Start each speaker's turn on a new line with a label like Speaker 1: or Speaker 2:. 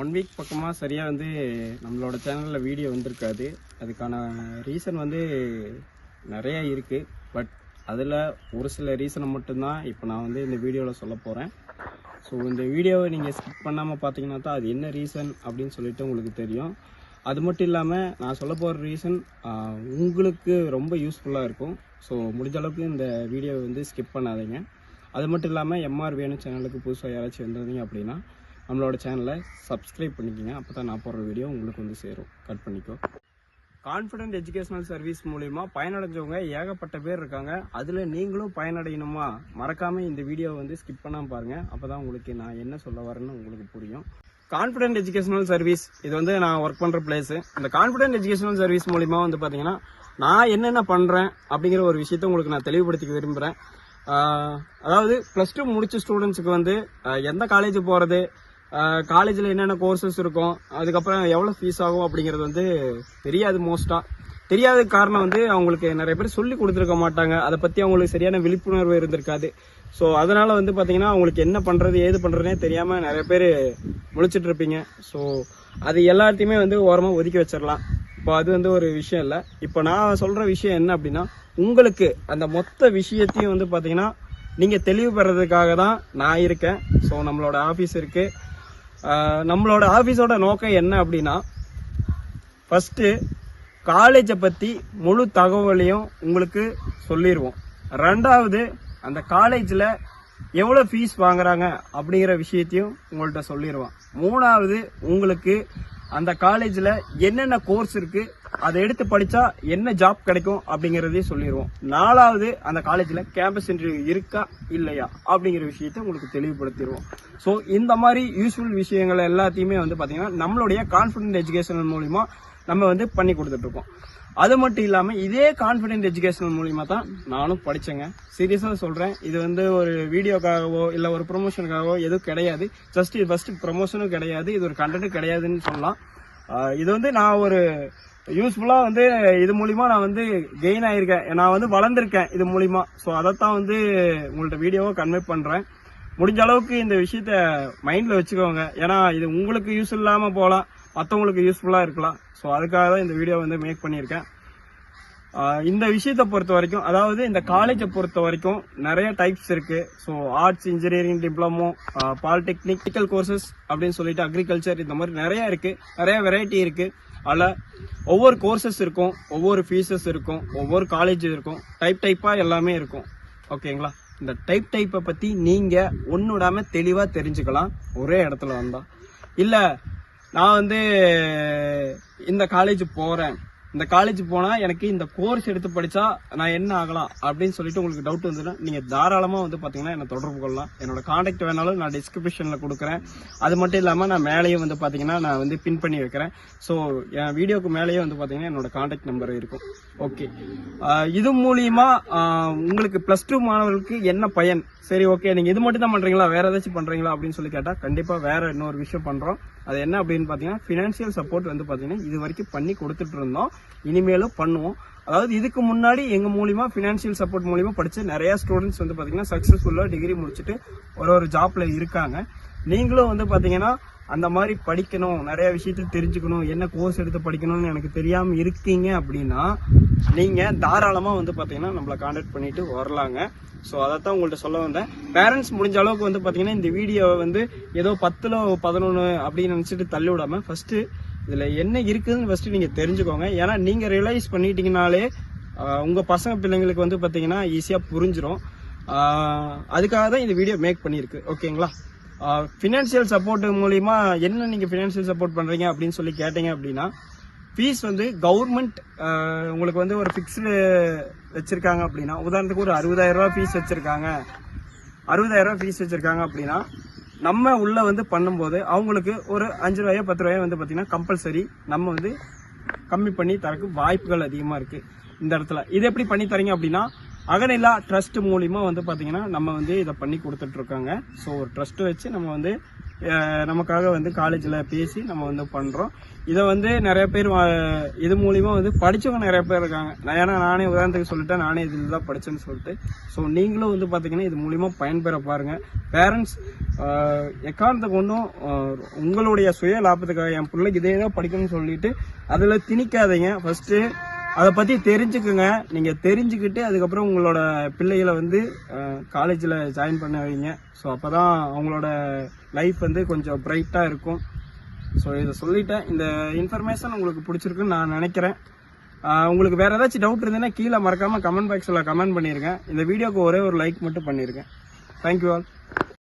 Speaker 1: One week பக்கமாக சரியாக வந்து நம்மளோட சேனலில் வீடியோ வந்திருக்காது. அதுக்கான ரீசன் வந்து நிறையா இருக்குது பட் அதில் ஒரு சில ரீசனை மட்டும்தான் இப்போ நான் வந்து இந்த வீடியோவில் சொல்ல போகிறேன் ஸோ இந்த வீடியோவை நீங்கள் ஸ்கிப் பண்ணாமல் பார்த்தீங்கன்னா தான் அது என்ன ரீசன் அப்படின்னு சொல்லிட்டு உங்களுக்கு தெரியும். அது மட்டும் இல்லாமல் நான் சொல்ல போகிற ரீசன் உங்களுக்கு ரொம்ப யூஸ்ஃபுல்லாக இருக்கும். ஸோ முடிஞ்ச அளவுக்கு இந்த வீடியோவை வந்து ஸ்கிப் பண்ணாதீங்க. அது மட்டும் இல்லாமல் எம்ஆர் வேணும் சேனலுக்கு புதுசாக யாராச்சும் வந்திருந்தீங்க அப்படின்னா நம்மளோட சேனலை சப்ஸ்கிரைப் பண்ணிக்கோங்க. அப்போ தான் நான் போடுற வீடியோ உங்களுக்கு வந்து சேரும். கட் பண்ணிக்கோ. கான்ஃபிடென்ட் எஜுகேஷனல் சர்வீஸ் மூலிமா பயனடைஞ்சவங்க ஏகப்பட்ட பேர் இருக்காங்க. அதில் நீங்களும் பயனடையணுமா? மறக்காமல் இந்த வீடியோவை வந்து ஸ்கிப் பண்ணாமல் பாருங்கள் அப்போ தான் உங்களுக்கு நான் என்ன சொல்ல வரேன்னு உங்களுக்கு புரியும். கான்ஃபிடென்ட் எஜுகேஷனல் சர்வீஸ் இது வந்து நான் ஒர்க் பண்ணுற பிளேஸு இந்த கான்ஃபிடென்ட் எஜுகேஷனல் சர்வீஸ் மூலிமா வந்து பார்த்தீங்கன்னா நான் என்னென்ன பண்ணுறேன் அப்படிங்கிற ஒரு விஷயத்த உங்களுக்கு நான் தெளிவுபடுத்திக்க விரும்புகிறேன் அதாவது ப்ளஸ் டூ முடிச்ச ஸ்டூடெண்ட்ஸுக்கு வந்து எந்த காலேஜ் போகிறது காலேஜில் என்னென்ன கோர்சஸ் இருக்கும் அதுக்கப்புறம் எவ்வளோ ஃபீஸ் ஆகும் அப்படிங்கிறது வந்து தெரியாது மோஸ்ட்டாக தெரியாத காரணம் வந்து அவங்களுக்கு நிறைய பேர் சொல்லி கொடுத்துருக்க மாட்டாங்க. அதை பற்றி அவங்களுக்கு சரியான விழிப்புணர்வு இருந்திருக்காது. ஸோ அதனால் வந்து பார்த்தீங்கன்னா அவங்களுக்கு என்ன பண்ணுறது ஏது பண்ணுறதுனே தெரியாமல் நிறைய பேர் முழிச்சிட்டு இருப்பீங்க. ஸோ அது எல்லாத்தையுமே வந்து ஓரமாக ஒதுக்கி வச்சிடலாம் இப்போ அது வந்து ஒரு விஷயம் இல்லை. இப்போ நான் சொல்கிற விஷயம் என்ன அப்படின்னா உங்களுக்கு அந்த மொத்த விஷயத்தையும் வந்து பார்த்தீங்கன்னா நீங்கள் தெளிவு பெறதுக்காக தான் நான் இருக்கேன். ஸோ நம்மளோட ஆஃபீஸ் இருக்குது நம்மளோட ஆஃபீஸோட நோக்கம் என்ன அப்படின்னா ஃபஸ்ட்டு காலேஜை பற்றி முழு தகவலையும் உங்களுக்கு சொல்லிடுவோம் ரெண்டாவது அந்த காலேஜில் எவ்வளோ ஃபீஸ் வாங்குறாங்க அப்படிங்கிற விஷயத்தையும் உங்கள்கிட்ட சொல்லிடுவோம் மூணாவது உங்களுக்கு அந்த காலேஜில் என்னென்ன கோர்ஸ் இருக்குது அதை எடுத்து படித்தா என்ன ஜாப் கிடைக்கும் அப்படிங்கிறதையும் சொல்லிடுவோம் நாலாவது அந்த காலேஜில் கேம்பஸ் இன்டர்வியூ இருக்கா இல்லையா அப்படிங்கிற விஷயத்த உங்களுக்கு தெளிவுபடுத்திடுவோம் ஸோ இந்த மாதிரி யூஸ்ஃபுல் விஷயங்கள் எல்லாத்தையுமே வந்து பார்த்திங்கன்னா நம்மளுடைய கான்ஃபிடென்ட் எஜுகேஷன் மூலிமா நம்ம வந்து பண்ணி கொடுத்துட்ருக்கோம் அது மட்டும் இல்லாமல் இதே கான்ஃபிடென்ட் எஜுகேஷன் மூலிமா தான் நானும் படித்தேங்க சீரியஸாக சொல்கிறேன் இது வந்து ஒரு வீடியோக்காகவோ இல்லை ஒரு ப்ரொமோஷனுக்காகவோ எதுவும் கிடையாது. ஜஸ்ட் இது ஃபஸ்ட்டு ப்ரொமோஷனும் கிடையாது இது ஒரு கண்டென்ட்டும் கிடையாதுன்னு சொல்லலாம். இது வந்து நான் ஒரு யூஸ்ஃபுல்லாக வந்து இது மூலிமா நான் வந்து கெயின் ஆகியிருக்கேன் நான் வந்து வளர்ந்துருக்கேன் இது மூலிமா ஸோ அதைத்தான் வந்து உங்கள்கிட்ட வீடியோவை கன்வே பண்ணுறேன் முடிஞ்ச அளவுக்கு இந்த விஷயத்த மைண்டில் வச்சுக்கோங்க. ஏன்னா இது உங்களுக்கு யூஸ் இல்லாமல் போகலாம். மற்றவங்களுக்கு யூஸ்ஃபுல்லாக இருக்கலாம். ஸோ அதுக்காக தான் இந்த வீடியோ வந்து மேக் பண்ணியிருக்கேன். இந்த விஷயத்தை பொறுத்த வரைக்கும் அதாவது இந்த காலேஜை பொறுத்த வரைக்கும் நிறைய டைப்ஸ் இருக்குது so arts engineering diploma polytechnical courses அப்படின்னு சொல்லிட்டு அக்ரிகல்ச்சர் இந்த மாதிரி நிறைய இருக்குது நிறைய வெரைட்டி இருக்குது அதில் ஒவ்வொரு கோர்சஸ் இருக்கும் ஒவ்வொரு ஃபீஸஸ் இருக்கும் ஒவ்வொரு காலேஜ் இருக்கும் டைப் டைப்பாக எல்லாமே இருக்கும். ஓகேங்களா இந்த டைப் டைப்பை பற்றி நீங்கள் ஒன்று விடாமல் தெளிவாக தெரிஞ்சுக்கலாம். ஒரே இடத்துல வந்தால் இல்லை நான் வந்து இந்த காலேஜ் போகிறேன் இந்த காலேஜ் போனால் எனக்கு இந்த கோர்ஸ் எடுத்து படித்தா நான் என்ன ஆகலாம் அப்படின்னு சொல்லிட்டு உங்களுக்கு டவுட் வந்துடும். நீங்கள் தாராளமாக வந்து பார்த்தீங்கன்னா என்னை தொடர்பு கொள்ளலாம். என்னோட காண்டாக்ட் வேணாலும் நான் டிஸ்கிரிப்ஷனில் கொடுக்குறேன். அது மட்டும் இல்லாமல் நான் மேலேயும் வந்து பார்த்தீங்கன்னா நான் வந்து பின் பண்ணி வைக்கிறேன். ஸோ என் வீடியோக்கு மேலேயே வந்து பார்த்தீங்கன்னா என்னோட காண்டாக்ட் நம்பர் இருக்கும். ஓகே இது மூலியமா உங்களுக்கு ப்ளஸ் டூ மாணவர்களுக்கு என்ன பயன்? சரி ஓகே நீங்கள் இது மட்டும் தான் பண்ணுறீங்களா வேறு ஏதாச்சும் பண்ணுறீங்களா அப்படின்னு சொல்லி கேட்டால் கண்டிப்பாக வேறு இன்னொரு விஷயம் பண்ணுறோம் அது என்ன அப்படின்னு பார்த்தீங்கன்னா ஃபினான்ஷியல் சப்போர்ட் வந்து பார்த்தீங்கன்னா இது வரைக்கும் பண்ணி கொடுத்துட்டு இருந்தோம். இனிமேலும் பண்ணுவோம். அதாவது இதுக்கு முன்னாடி எங்கள் மூலிமா ஃபினான்ஷியல் சப்போர்ட் மூலிமா படித்த நிறையா ஸ்டூடெண்ட்ஸ் வந்து பார்த்தீங்கன்னா சக்ஸஸ்ஃபுல்லாக டிகிரி முடிச்சுட்டு ஒரு ஒரு ஜாப்பில் இருக்காங்க. நீங்களும் வந்து பார்த்தீங்கன்னா அந்த மாதிரி படிக்கணும் நிறைய விஷயத்த தெரிஞ்சுக்கணும் என்ன கோர்ஸ் எடுத்து படிக்கணும்னு எனக்கு தெரியாம இருக்கீங்க அப்படின்னா நீங்க தாராளமா வந்து பாத்தீங்கன்னா நம்மளை காண்டாக்ட் பண்ணிட்டு வரலாங்க. ஸோ அதைத்தான் உங்கள்கிட்ட சொல்ல வந்தேன். பேரண்ட்ஸ் முடிஞ்ச அளவுக்கு வந்து பார்த்தீங்கன்னா இந்த வீடியோவை வந்து ஏதோ பத்தில் பதினொன்று அப்படின்னு நினச்சிட்டு தள்ளி விடாமல் ஃபஸ்ட்டு இதில் என்ன இருக்குதுன்னு ஃபஸ்ட்டு நீங்கள் தெரிஞ்சுக்கோங்க. ஏன்னா நீங்கள் ரியலைஸ் பண்ணிட்டீங்கனாலே உங்கள் பசங்க பிள்ளைங்களுக்கு வந்து பார்த்தீங்கன்னா ஈஸியாக புரிஞ்சிடும் அதுக்காக தான் இந்த வீடியோ மேக் பண்ணியிருக்கு. ஓகேங்களா ஃபினான்ஷியல் சப்போர்ட் மூலிமா என்ன நீங்கள் ஃபினான்ஷியல் சப்போர்ட் பண்ணுறீங்க அப்படின்னு சொல்லி கேட்டீங்க அப்படின்னா ஃபீஸ் வந்து கவர்மெண்ட் உங்களுக்கு வந்து ஒரு ஃபிக்ஸ்டு வச்சுருக்காங்க அப்படின்னா உதாரணத்துக்கு ஒரு அறுபதாயிரரூவா ஃபீஸ் வச்சுருக்காங்க. அறுபதாயிரம் ஃபீஸ் வச்சுருக்காங்க அப்படின்னா நம்ம உள்ளே வந்து பண்ணும்போது அவங்களுக்கு ஒரு அஞ்சு ரூபாயோ பத்து ரூபாயோ வந்து பார்த்திங்கன்னா கம்பல்சரி நம்ம வந்து கம்மி பண்ணி தரக்கு வாய்ப்புகள் அதிகமாக இருக்குது இந்த இடத்துல. இது எப்படி பண்ணி தரீங்க அப்படின்னா அகநிலா ட்ரஸ்ட் மூலிமா வந்து பார்த்தீங்கன்னா நம்ம வந்து இதை பண்ணி கொடுத்துட்ருக்காங்க. ஸோ ஒரு ட்ரஸ்ட்டு வச்சு நம்ம வந்து நமக்காக வந்து காலேஜில் பேசி நம்ம வந்து பண்ணுறோம் இதை வந்து நிறைய பேர் இது மூலிமா வந்து படித்தவங்க நிறைய பேர் இருக்காங்க. ஏன்னா நானே உதாரணத்துக்கு சொல்லிட்டேன் நானே இதில் தான் படித்தேன்னு சொல்லிட்டு. ஸோ நீங்களும் வந்து பார்த்தீங்கன்னா இது மூலிமா பயன்பெற பாருங்கள் பேரண்ட்ஸ் எக்காரணத்தை கொண்டும் உங்களுடைய சுய லாபத்துக்காக என் பிள்ளைக்கு இதே தான் படிக்கணும்னு சொல்லிட்டு அதில் திணிக்காதீங்க. ஃபஸ்ட்டு அதை பற்றி தெரிஞ்சுக்குங்க. நீங்கள் தெரிஞ்சுக்கிட்டு அதுக்கப்புறம் உங்களோட பிள்ளைகளை வந்து காலேஜில் ஜாயின் பண்ண வைங்க. ஸோ அப்போ தான் அவங்களோட லைஃப் வந்து கொஞ்சம் பிரைட்டாக இருக்கும். ஸோ இதை சொல்லிட்டேன். இந்த இன்ஃபர்மேஷன் உங்களுக்கு பிடிச்சிருக்குன்னு நான் நினைக்கிறேன். உங்களுக்கு வேறு ஏதாச்சும் டவுட் இருந்ததுன்னா கீழே மறக்காமல் கமெண்ட் பாக்ஸில் கமெண்ட் பண்ணியிருக்கேன் இந்த வீடியோக்கு ஒரே ஒரு லைக் மட்டும் பண்ணியிருக்கேன் தேங்க்யூ ஆல்